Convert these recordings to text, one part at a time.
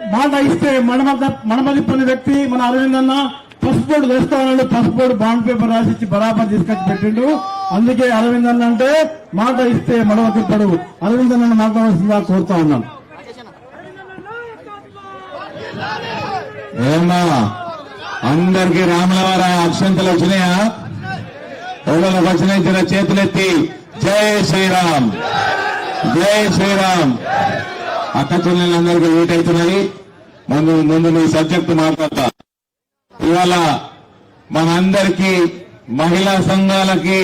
మాట ఇస్తే మడమ మడమదిప్పని వ్యక్తి మన అరవింద్ అన్న పసుపోడు ఫస్ట్ బోర్డు బాండ్ పేపర్ రాసిచ్చి బరాబర్ తీసుకొచ్చి పెట్టిండు. అందుకే అరవింద్ అన్న అంటే మాట ఇస్తే మడమ తిప్పడు అరవింద్ అన్న మాట్లాడాల్సిందిగా కోరుతా ఉన్నాం. ఏమా అందరికి రామలవార అక్షంతలు వచ్చినాయా? ఎవరికి వచ్చినాయి చేతులెత్తి. జై శ్రీరామ్. జై శ్రీరామ్. అక్క చెల్లెలందరికీ వీట్ అవుతున్నాయి ముందు ముందు మీ సబ్జెక్టు మాట్లాడతా. ఇవాళ మనందరికీ మహిళా సంఘాలకి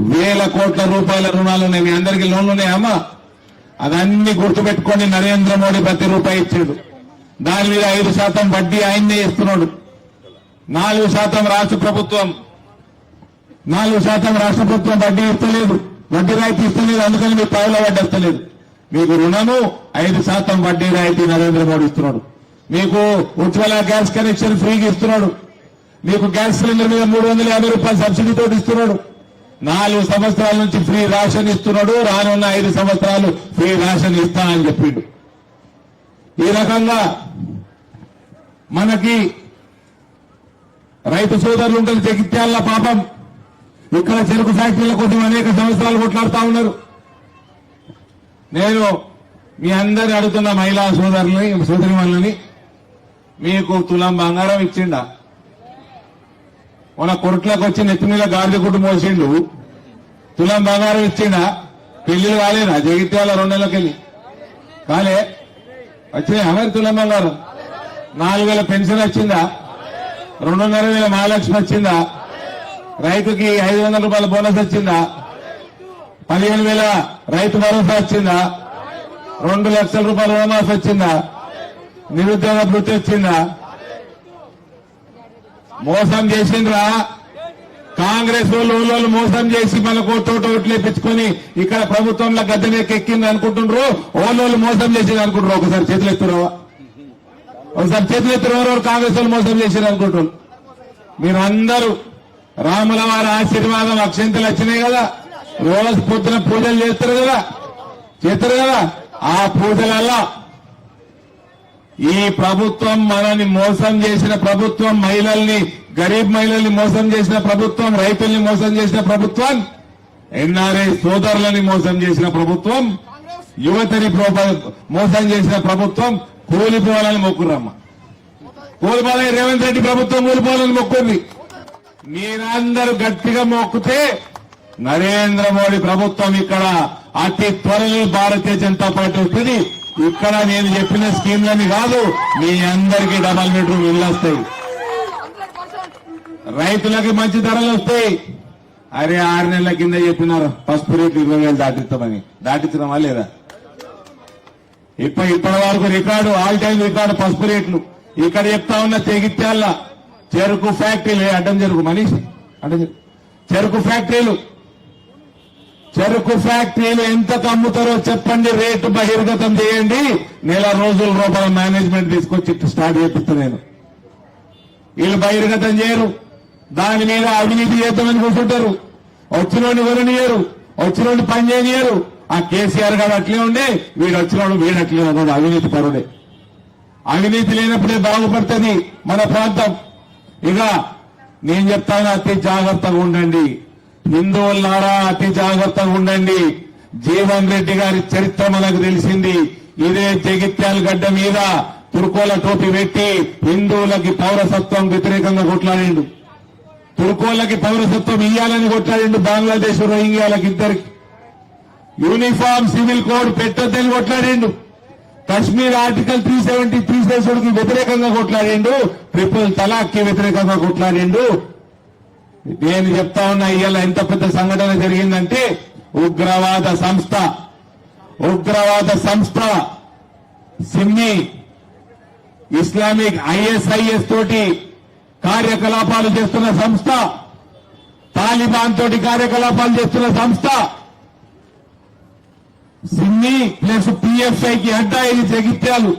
వేల కోట్ల రూపాయల రుణాలు ఉన్నాయి. మీ అందరికీ లోన్లు ఉన్నాయమ్మా అదన్నీ గుర్తుపెట్టుకొని నరేంద్ర మోడీ ప్రతి రూపాయి ఇచ్చాడు. దాని మీద ఐదు శాతం వడ్డీ ఆయన్నే ఇస్తున్నాడు. నాలుగు శాతం రాష్ట్ర ప్రభుత్వం. నాలుగు శాతం రాష్ట్ర ప్రభుత్వం వడ్డీ ఇస్తలేదు. వడ్డీ రాయితీ ఇస్తలేదు. అందుకని మీకు పావుల వడ్డీ ఇస్తలేదు. మీకు రుణము ఐదు శాతం వడ్డీ రాయితీ నరేంద్ర మోడీ ఇస్తున్నాడు. మీకు ఉజ్వల గ్యాస్ కనెక్షన్ ఫ్రీగా ఇస్తున్నాడు. మీకు గ్యాస్ సిలిండర్ మీద మూడు వందల యాభై రూపాయల సబ్సిడీతో ఇస్తున్నాడు. నాలుగు సంవత్సరాల నుంచి ఫ్రీ రేషన్ ఇస్తున్నాడు. రానున్న ఐదు సంవత్సరాలు ఫ్రీ రేషన్ ఇస్తానని చెప్పిండు. ఈ రకంగా మనకి రైతు సోదరులు ఉంటుంది జగిత్యాల పాపం. ఇక్కడ చెరుకు ఫ్యాక్టరీల కోసం అనేక సంవత్సరాలు కొట్లాడుతా ఉన్నారు. నేను మీ అందరి అడుగుతున్న మహిళా సోదరులని సోదరి వాళ్ళని మీకు తులం బంగారం ఇచ్చిండా? మన కొరట్లకు వచ్చి నెత్తి మీద గాడిద గుడ్డు మోసిండు. తులం బంగారం ఇచ్చిండా? పెళ్ళిలు కాలేనా? జగిత్యాల రెండు నెలలకెళ్ళి కాలే వచ్చినాయి అమరి తులం బంగారం? నాలుగు వేల పెన్షన్ వచ్చిందా? రెండున్నర వేల మహాలక్ష్మి వచ్చిందా? రైతుకి ఐదు వందల రూపాయల బోనస్ వచ్చిందా? పదిహేను వేల రైతు భరోసా వచ్చిందా? రెండు లక్షల రూపాయల రుణమాఫీ వచ్చిందా? నిరుద్యోగ వృత్తి వచ్చిందా? మోసం చేసిండ్రా? కాంగ్రెస్ వాళ్ళు ఊళ్ళో మోసం చేసి మనకు తోట ఓట్లు ఇప్పించుకొని ఇక్కడ ప్రభుత్వంలో గద్దెనెక్కి ఎక్కింది అనుకుంటుండ్రు. ఓళ్ళోళ్ళు మోసం చేసింది అనుకుంటారు ఒకసారి చేతులు ఎత్తురావా? ఒకసారి చేతులు ఎత్తురారు కాంగ్రెస్ వాళ్ళు మోసం చేసింది అనుకుంటారు మీరందరూ రాముల వారి ఆశీర్వాదం అక్షంతలు వచ్చినాయి కదా. రోజు పొద్దున పూజలు చేస్తారు కదా? చేస్తారు కదా? ఆ పూజలల్లా ఈ ప్రభుత్వం మనని మోసం చేసిన ప్రభుత్వం మహిళల్ని గరీబ్ మహిళల్ని మోసం చేసిన ప్రభుత్వం రైతుల్ని మోసం చేసిన ప్రభుత్వం ఎన్ఆర్ఐ సోదరులని మోసం చేసిన ప్రభుత్వం యువతని మోసం చేసిన ప్రభుత్వం కూలిపోవాలని మొక్కురమ్మ కూలిపోవాలని రేవంత్ రెడ్డి ప్రభుత్వం కూలిపోవాలని మొక్కుంది. మీరందరూ గట్టిగా మొక్కితే నరేంద్ర మోడీ ప్రభుత్వం ఇక్కడ అతి త్వరలో భారతీయ జనతా పార్టీ వస్తుంది ఇక్కడ నేను చెప్పిన స్కీమ్లని కాదు మీ అందరికీ డబల్ బెడ్రూమ్ ఇల్లు వస్తాయి. రైతులకి మంచి ధరలు వస్తాయి. అరే ఆరు నెలల కింద చెప్పినారు పసుపు రేటు ఇరవై వేలు దాటిస్తామని. దాటిస్తున్నామా లేదా? ఇప్పటి ఇప్పటి వరకు రికార్డు ఆల్ టైం రికార్డు పసుపు రేట్లు. ఇక్కడ చెప్తా ఉన్న తెగిత్యాల చెరుకు ఫ్యాక్టరీలు అడ్డం చెరుకు మనీష్. అడ్డం చెరుకు ఫ్యాక్టరీలు. చెరుకు ఫ్యాక్టరీలు ఎంత అమ్ముతారో చెప్పండి రేటు బహిర్గతం చేయండి. నెల రోజుల రూపాయల మేనేజ్మెంట్ తీసుకొచ్చి స్టార్ట్ చేపిస్తా నేను. వీళ్ళు బహిర్గతం చేయరు. దాని మీద అవినీతి చేద్దామని కూర్చుంటారు. వచ్చినోడిని వరనియరు వచ్చినోడిని పని చేయనియరు ఆ కేసీఆర్ గారు అట్లే ఉండే వీడు వచ్చినోడు వీడు అట్లే ఉన్నాడు అవినీతి పరుడే. అవినీతి లేనప్పుడే బాగుపడుతుంది మన ప్రాంతం. ఇక నేను చెప్తాను అతి జాగ్రత్తగా ఉండండి. హిందువులారా అతి జాగ్రత్తగా ఉండండి. జీవన్ రెడ్డి గారి చరిత్ర మనకు తెలిసింది. ఇదే జగిత్యాల గడ్డ మీద తుర్కోల టోపీ పెట్టి హిందువులకి పౌరసత్వం వ్యతిరేకంగా కొట్లాడిండు. తుర్కోలకి పౌరసత్వం ఇయ్యాలని కొట్లాడిండు బంగ్లాదేశ్ రోహింగ్యాలకు ఇద్దరికి. యూనిఫామ్ సివిల్ కోడ్ పెట్టొద్దని కొట్లాడిండు. Kashmir article three seventy three కి వ్యతిరేకంగా కొట్లాడిండు. ట్రిపుల్ తలాక్కి వ్యతిరేకంగా కొట్లాడిండు. నేను చెప్తా ఉన్నా ఇవాళ ఎంత పెద్ద సంఘటన జరిగిందంటే ఉగ్రవాద సంస్థ. ఉగ్రవాద సంస్థ సిమ్మి ఇస్లామిక్ ఐఎస్ఐఎస్ తోటి కార్యకలాపాలు చేస్తున్న సంస్థ తాలిబాన్ తోటి కార్యకలాపాలు చేస్తున్న సంస్థ. సిమ్మి ప్లస్ పిఎఫ్ఐకి అడ్డా ఇది జగిత్యాలు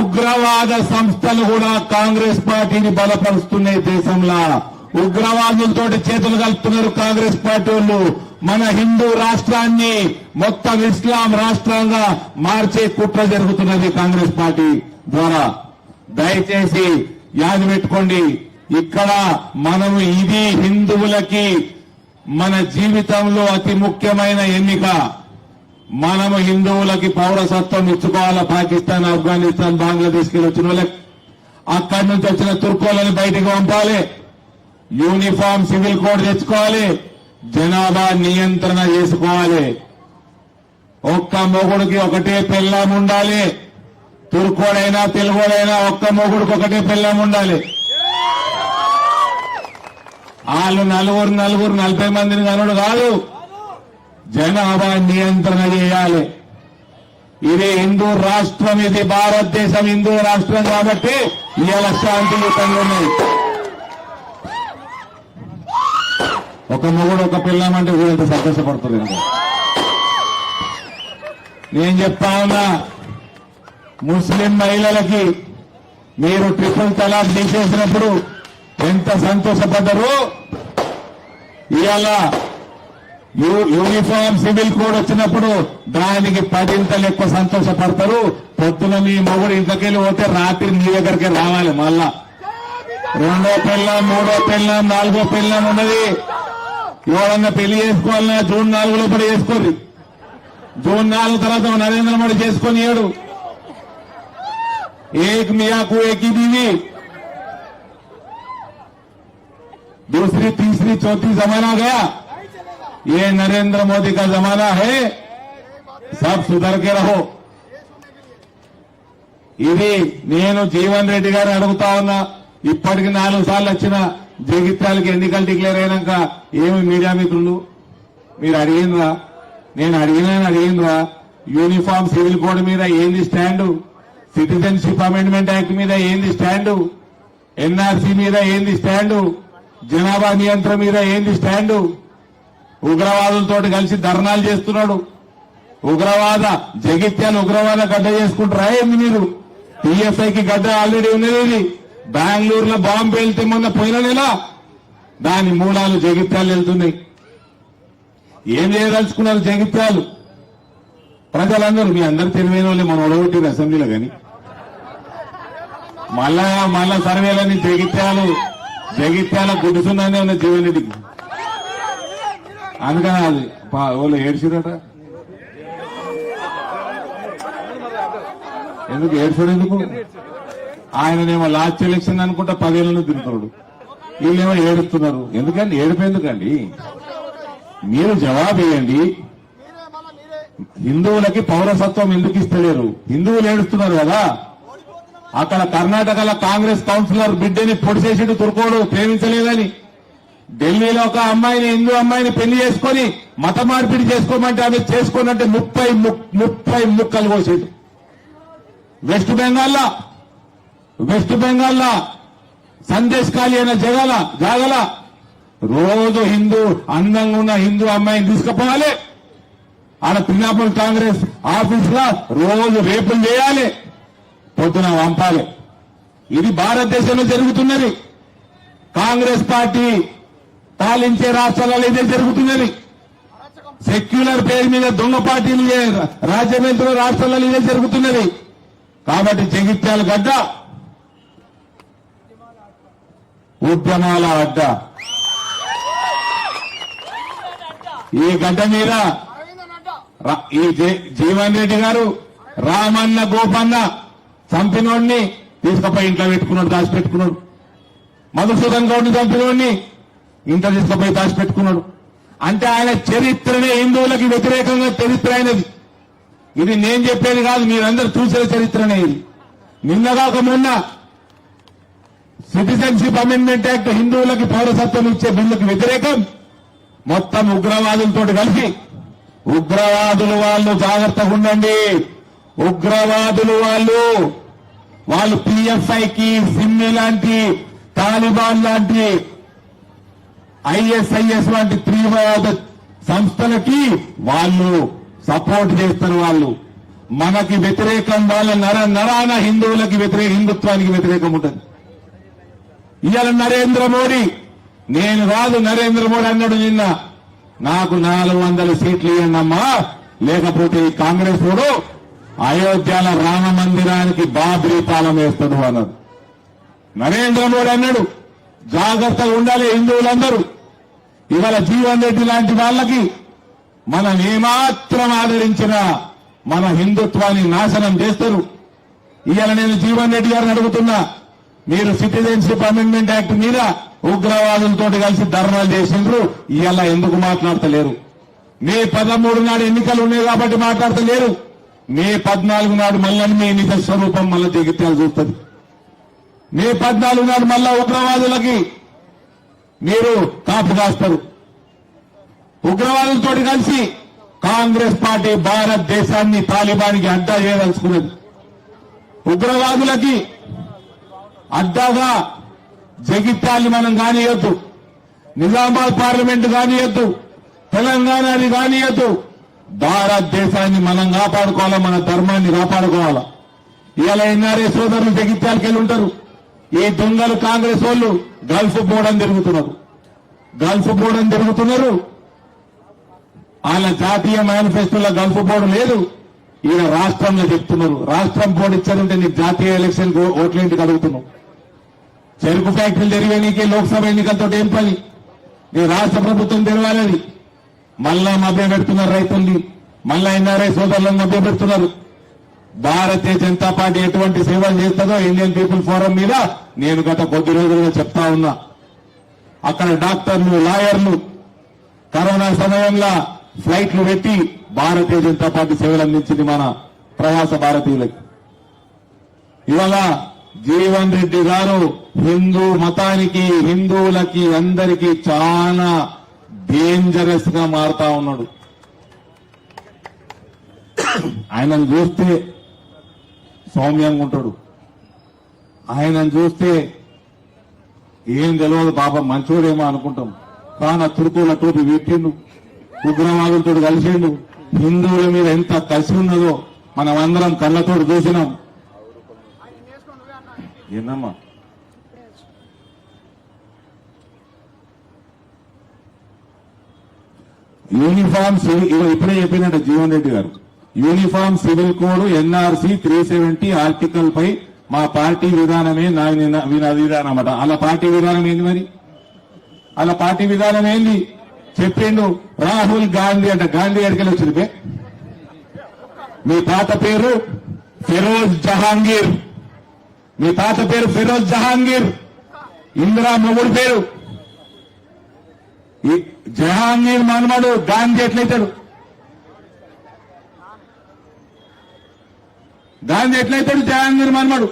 ఉగ్రవాద సంస్థలు కూడా కాంగ్రెస్ పార్టీని బలపరుస్తున్నాయి దేశంలో. ఉగ్రవాదులతో చేతులు కలుపుతున్నారు కాంగ్రెస్ పార్టీ వాళ్ళు. మన హిందూ రాష్ట్రాన్ని మొత్తం ఇస్లాం రాష్ట్రంగా మార్చే కుట్ర జరుగుతున్నది కాంగ్రెస్ పార్టీ ద్వారా. దయచేసి యాది పెట్టుకోండి. ఇక్కడ మనము ఇది హిందువులకి మన జీవితంలో అతి ముఖ్యమైన ఎన్నిక. మనము హిందువులకి పౌరసత్వం ఇచ్చుకోవాలా పాకిస్తాన్ ఆఫ్ఘనిస్తాన్ బంగ్లాదేశ్కి వచ్చిన వాళ్ళకి. అక్కడి నుంచి వచ్చిన తుర్కోలని బయటికి పంపాలి. యూనిఫామ్ సివిల్ కోడ్ తెచ్చుకోవాలి. జనాభా నియంత్రణ చేసుకోవాలి. ఒక్క మొగుడికి ఒకటే పెళ్ళం ఉండాలి. తుర్కోడైనా తెలుగుడైనా ఒక్క మొగుడికి ఒకటే పెళ్ళం ఉండాలి. వాళ్ళు నలుగురు నలుగురు నలభై మందిని కనుడు కాదు. జనాభా నియంత్రణ చేయాలి. ఇది హిందూ రాష్ట్రం ఇది భారతదేశం హిందూ రాష్ట్రం కాబట్టి ఇవాళ శాంతియుతంగా ఉన్నాయి. ఒక మొగుడు ఒక పిల్లమంటే వీళ్ళంత సంతోషపడుతుంది ఇంకా. నేను చెప్తా ఉన్నా ముస్లిం మహిళలకి మీరు ట్రిపుల్ తలాక్ తీసేసినప్పుడు ఎంత సంతోషపడ్డరు ఇవాళ యూనిఫామ్ సివిల్ కోడ్ వచ్చినప్పుడు దానికి పదింతలు ఎక్కువ సంతోషపడతారు. పొద్దున మీ మొగుడు ఇంట్లోకెళ్ళి పోతే రాత్రి మీ దగ్గరికి రావాలి మళ్ళా. రెండో పిల్ల మూడో పిల్ల నాలుగో పిల్లం ఉన్నది. ఎవరన్నా పెళ్లి చేసుకోవాలన్నా జూన్ నాలుగులో పడి చేసుకోరు జూన్ నాలుగు తర్వాత నరేంద్ర మోడీ చేసుకొని ఏడు एक मियाँ को एक ही बीवी दूसरी तीसरी चौथी जमाना गया ये नरेंद्र मोदी का जमाना है सब सुधर के रहो ఇది నేను జీవన్ రెడ్డి గారు అడుగుతా ఉన్నా ఇప్పటికి నాలుగు సార్లు వచ్చిన జగిత్యాలకి ఎన్నికలు డిక్లేర్ అయినాక ఏమి మీడియా మిత్రులు? మీరు అడిగిందా నేను అడిగినా అడిగిందా యూనిఫామ్ సివిల్ కోడ్ మీద ఏంది స్టాండు? సిటిజన్షిప్ అమెండ్మెంట్ యాక్ట్ మీద ఏంది స్టాండు? ఎన్ఆర్సీ మీద ఏంది స్టాండు? జనాభా నియంత్రణ మీద ఏంది స్టాండు? ఉగ్రవాదులతో కలిసి ధర్నాలు చేస్తున్నాడు. ఉగ్రవాద జగిత్యాలు ఉగ్రవాద గడ్డ చేసుకుంటారా ఏంది మీరు? టీఎస్ఐకి గడ్డ ఆల్రెడీ ఉన్నది ఇది. బెంగళూరులో బాంబు వెళ్తే మొన్న పోయిన నెల దాని మూలాలు జగిత్యాలు వెళ్తున్నాయి. ఏం చేయదలుచుకున్నారు జగిత్యాలు? ప్రజలందరూ మీ అందరు తెలివైన వాళ్ళే మనం ఒడగొట్టి అసెంబ్లీలో కానీ. మళ్ళా మళ్ళా సర్వేలని జగిత్యాలు జగిత్యాల గుడ్డుతున్నానే ఉన్న జీవన్ రెడ్డికి. అందుకని అది పా- వాళ్ళు ఏడ్చిరట. ఎందుకు ఏడ్చాడు ఎందుకు? ఆయననేమో లాస్ట్ ఎలక్షన్ అనుకుంటా పదేళ్ళను తింటున్నాడు వీళ్ళేమో ఏడుస్తున్నారు. ఎందుకండి? ఏడుపు ఎందుకండి? మీరు జవాబు వేయండి హిందువులకి పౌరసత్వం ఎందుకు ఇస్తలేరు? హిందువులు ఏడుస్తున్నారు కదా. అక్కడ కర్ణాటకలో కాంగ్రెస్ కౌన్సిలర్ బిడ్డని పొడిసేసిడు తురుకోడు ప్రేమించలేదని. ఢిల్లీలో ఒక అమ్మాయిని హిందూ అమ్మాయిని పెళ్ళి చేసుకొని మత మార్పిడి చేసుకోమంటే ఆమె చేసుకోనంటే ముప్పై ముప్పై ముక్కలు కోసేది వెస్ట్ బెంగాల్లో వెస్ట్ బెంగాల్లో సందేశ్ ఖాళీ అయిన జగల జాగల. రోజు హిందూ అందంగా ఉన్న హిందూ అమ్మాయిని తీసుకుపోవాలి. ఆడ పిన్నాపుల్ కాంగ్రెస్ ఆఫీస్లో రోజు రేపులు చేయాలి. పొద్దున పంపాలి. ఇది భారతదేశంలో జరుగుతున్నది. కాంగ్రెస్ పార్టీ పాలించే రాష్ట్రాలలో ఇదే జరుగుతున్నది. సెక్యులర్ పేరు మీద దొంగ పార్టీలు చే- రాష్ట్రాలలో ఇదే జరుగుతున్నది. కాబట్టి జగిత్యాల గడ్డ ఉద్యమాల అడ్డ ఈ గడ్డ మీద ఈ జీవన్ రెడ్డి గారు రామన్న గోపన్న చంపినోడిని తీసుకుపోయి ఇంట్లో పెట్టుకున్నాడు దాచిపెట్టుకున్నాడు. మధుసూదన్ గౌడ్ని చంపినోడిని ఇంట్లో తీసుకుపోయి దాచిపెట్టుకున్నాడు. అంటే ఆయన చరిత్రనే హిందువులకి వ్యతిరేకంగా చరిత్ర అయినది. ఇది నేను చెప్పేది కాదు మీరందరూ చూసిన చరిత్రనే ఇది. నిన్నగాక మొన్న సిటిజన్షిప్ అమెండ్మెంట్ యాక్ట్ హిందువులకు పౌరసత్వం ఇచ్చే బిల్లుకు వ్యతిరేకం. మొత్తం ఉగ్రవాదులతో కలిసి. ఉగ్రవాదులు వాళ్ళు జాగ్రత్తగా ఉండండి. ఉగ్రవాదులు వాళ్ళు వాళ్ళు పిఎఫ్ఐకి సిమ్మి లాంటి తాలిబాన్ లాంటి ఐఎస్ఐఎస్ వంటి తీవ్రవాద సంస్థలకి వాళ్ళు సపోర్ట్ చేస్తారు వాళ్ళు. మనకి వ్యతిరేకం వాళ్ళ నర నరాన హిందువులకి వ్యతిరేక హిందుత్వానికి వ్యతిరేకం ఉంటుంది. ఇవాళ నరేంద్ర మోడీ. నేను కాదు నరేంద్ర మోడీ అన్నాడు నిన్న. నాకు నాలుగు వందల సీట్లు ఇవ్వండమ్మా లేకపోతే ఈ కాంగ్రెస్ వాడు అయోధ్యల రామ మందిరానికి బాబ్రీ తాళం వేస్తాడు అన్నాడు. నరేంద్ర మోడీ అన్నాడు జాగ్రత్తగా ఉండాలి హిందువులందరూ. ఇవాళ జీవన్ రెడ్డి లాంటి వాళ్ళకి మనం ఏమాత్రం ఆదరించినా మన హిందుత్వాన్ని నాశనం చేస్తారు. ఇవాళ నేను జీవన్ రెడ్డి గారిని అడుగుతున్నా. మీరు సిటిజన్షిప్ అమెండ్మెంట్ యాక్ట్ మీద ఉగ్రవాదులతో కలిసి ధర్నాలు చేసిండ్రు. ఇవాళ ఎందుకు మాట్లాడతలేరు? మే పదమూడు నాడు ఎన్నికలు ఉన్నాయి కాబట్టి మాట్లాడతలేరు. మే పద్నాలుగు నాడు మళ్ళీ మీ నిజ స్వరూపం మళ్ళీ జగిత్యాలు చూస్తుంది. మే పద్నాలుగు నాడు మళ్ళా ఉగ్రవాదులకి మీరు కాపు కాస్తారు. ఉగ్రవాదులతో కలిసి కాంగ్రెస్ పార్టీ భారతదేశాన్ని తాలిబాన్కి అడ్డా చేయదలుచుకున్నది. ఉగ్రవాదులకి అడ్డాగా జగిత్యాన్ని మనం కానియద్దు. నిజామాబాద్ పార్లమెంట్ కానియద్దు. తెలంగాణని కానియద్దు. భారతదేశాన్ని మనం కాపాడుకోవాలా మన ధర్మాన్ని కాపాడుకోవాలా? ఇలా ఎన్ఆర్ఏ సోదరులు జగిత్యాలకి వెళ్ళి ఉంటారు. ఈ దొంగలు కాంగ్రెస్ వాళ్ళు గల్ఫ్ పోవడం తిరుగుతున్నారు గల్ఫ్ పోవడం తిరుగుతున్నారు వాళ్ళ జాతీయ మేనిఫెస్టోలో గల్ఫ్ బోర్డు లేదు. ఈయన రాష్ట్రంలో చెప్తున్నారు. రాష్ట్రం బోర్డు ఇచ్చారంటే నీకు జాతీయ ఎలక్షన్ ఓట్లేంటికి అడుగుతున్నావు చెరుకు ఫ్యాక్టరీలు తెరివేనికి లోక్సభ ఎన్నికలతో ఏం పని? నేను రాష్ట్ర ప్రభుత్వం తెరవాలని మళ్ళా మభ్య పెడుతున్నారు రైతుల్ని. మళ్ళా ఎన్ఆర్ఐ సోదరులను మభ్య పెడుతున్నారు. భారతీయ జనతా పార్టీ ఎటువంటి సేవలు చేస్తుందో ఇండియన్ పీపుల్ ఫోరం మీద నేను గత కొద్ది రోజులుగా చెప్తా ఉన్నా. అక్కడ డాక్టర్లు లాయర్లు కరోనా సమయంలో ఫ్లైట్లు పెట్టి భారతీయ జనతా పార్టీ సేవలు అందించింది మన ప్రవాస భారతీయులకి. ఇవాళ జీవన్ రెడ్డి గారు హిందూ మతానికి హిందువులకి అందరికీ చాలా డేంజరస్గా మారుతా ఉన్నాడు. ఆయనను చూస్తే సౌమ్యంగా ఉంటాడు. ఆయనను చూస్తే ఏం తెలియదు పాప మంచోడేమో అనుకుంటాం. కానీ తురుకుల టోపి పెట్టిండు ఉగ్రవాదులతో కలిసిండు. హిందువుల మీద ఎంత కసి ఉన్నదో మనం అందరం కళ్ళతో చూసినాం. ఏందమ్మా యూనిఫామ్ సివిల్ ఇప్పుడే చెప్పినట్టు Jeevan Reddy garu. Uniform civil code NRC three seventy article పై మా పార్టీ విధానమే నా విధానం అన్నమాట. అలా పార్టీ విధానం ఏంది మరి? అలా పార్టీ విధానం ఏంది? చెప్పిండు రాహుల్ గాంధీ అంట. గాంధీ ఎక్కడికి వచ్చింది మీ పాత పేరు ఫిరోజ్ జహాంగీర్. మీ తాత పేరు ఫిరోజ్ జహాంగీర్. ఇందిరా మొగుడు పేరు. ఈ జహాంగీర్ మనమడు గాంధీ ఎట్లయితాడు? గాంధీ ఎట్లయితాడు జహాంగీర్ మనమడు?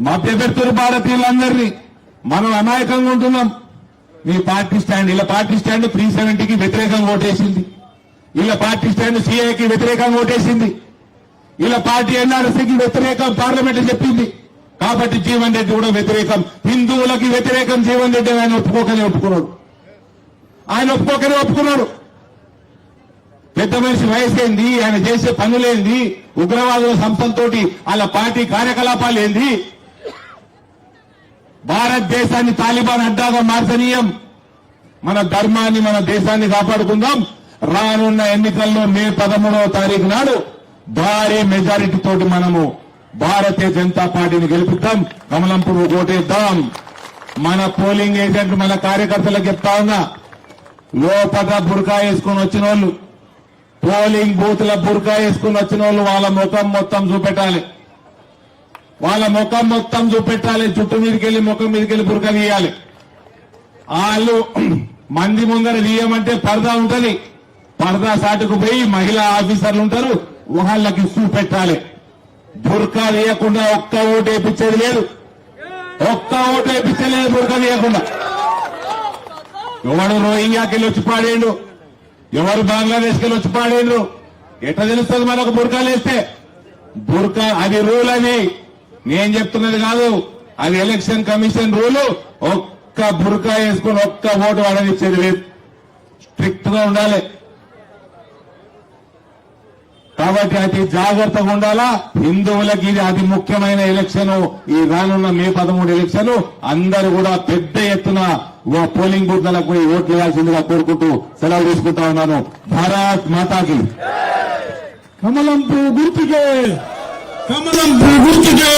మధ్య భారతీయులందరినీ మనం అమాయకంగా ఉంటున్నాం. మీ పార్టీ స్టాండ్ ఇలా పార్టీ స్టాండ్ త్రీ సెవెంటీకి వ్యతిరేకంగా ఓటేసింది. ఇలా పార్టీ స్టాండ్ సీఏకి వ్యతిరేకంగా ఓటేసింది. ఇలా పార్టీ ఎన్ఆర్సీకి వ్యతిరేకం పార్లమెంట్ చెప్పింది. కాబట్టి జీవన్ రెడ్డి కూడా వ్యతిరేకం. హిందువులకి వ్యతిరేకం జీవన్ రెడ్డి ఆయన ఒప్పుకోకనే ఒప్పుకున్నాడు. ఆయన ఒప్పుకోకనే ఒప్పుకున్నాడు. పెద్ద మనిషి వయసేంది ఆయన చేసే పనులేంది ఉగ్రవాదుల సంస్థలతోటి వాళ్ళ పార్టీ కార్యకలాపాలు ఏంది? భారతదేశాన్ని తాలిబాన్ అడ్డాగా మార్చనీయం. మన ధర్మాన్ని మన దేశాన్ని కాపాడుకుందాం. రానున్న ఎన్నికల్లో మే పదమూడవ తారీఖు నాడు భారీ మెజారిటీ తోటి మనము భారతీయ జనతా పార్టీని గెలుపుతాం. కమలంపూర్ ఓటేద్దాం. మన పోలింగ్ ఏజెంట్ మన కార్యకర్తలకు చెప్తా ఉన్నా లోపల బురకా వేసుకుని వచ్చిన వాళ్ళు పోలింగ్ బూత్ల బురకా వేసుకుని వచ్చిన వాళ్ళు వాళ్ళ ముఖం మొత్తం చూపెట్టాలి. వాళ్ళ ముఖం మొత్తం చూపెట్టాలి. చుట్టూ మీదకి వెళ్ళి ముఖం మీదకి వెళ్ళి బురక తీయాలి వాళ్ళు మంది ముందర తీయమంటే పరదా ఉంటది. పరదా సాటుకు పోయి మహిళా ఆఫీసర్లు ఉంటారు. వాళ్ళకి చూపెట్టాలి. బురకా వేయకుండా ఒక్క ఓటు వేయించేది లేదు. ఒక్క ఓటు వేయించలేదు బురకా వేయకుండా. ఎవడు రోహింగ్యాకి వెళ్ళి వచ్చి పాడేండు ఎవరు బంగ్లాదేశ్కి వెళ్ళి వచ్చి పాడేండు ఎట్లా తెలుస్తుంది మనకు బురకాలు వేస్తే బుర్కా అది రూల్ అది. నేను చెప్తున్నది కాదు. అది ఎలక్షన్ కమిషన్ రూల్. ఒక్క బురకా వేసుకుని ఒక్క ఓటు వాడనిచ్చేది లేదు. స్ట్రిక్ట్గా ఉండాలి. కాబట్టి అతి జాగ్రత్తగా ఉండాలా? హిందువులకి ఇది అతి ముఖ్యమైన ఎలక్షన్. ఈ రానున్న మే పదమూడు ఎలక్షన్ అందరూ కూడా పెద్ద ఎత్తున ఓ పోలింగ్ బూత్లకు పోయి ఓట్లు వేయాల్సిందిగా కోరుకుంటూ సెలవు తీసుకుంటా ఉన్నాను. భారత్ మాతాకి. కమలం గుర్తుకే. కమలం గుర్తుకే.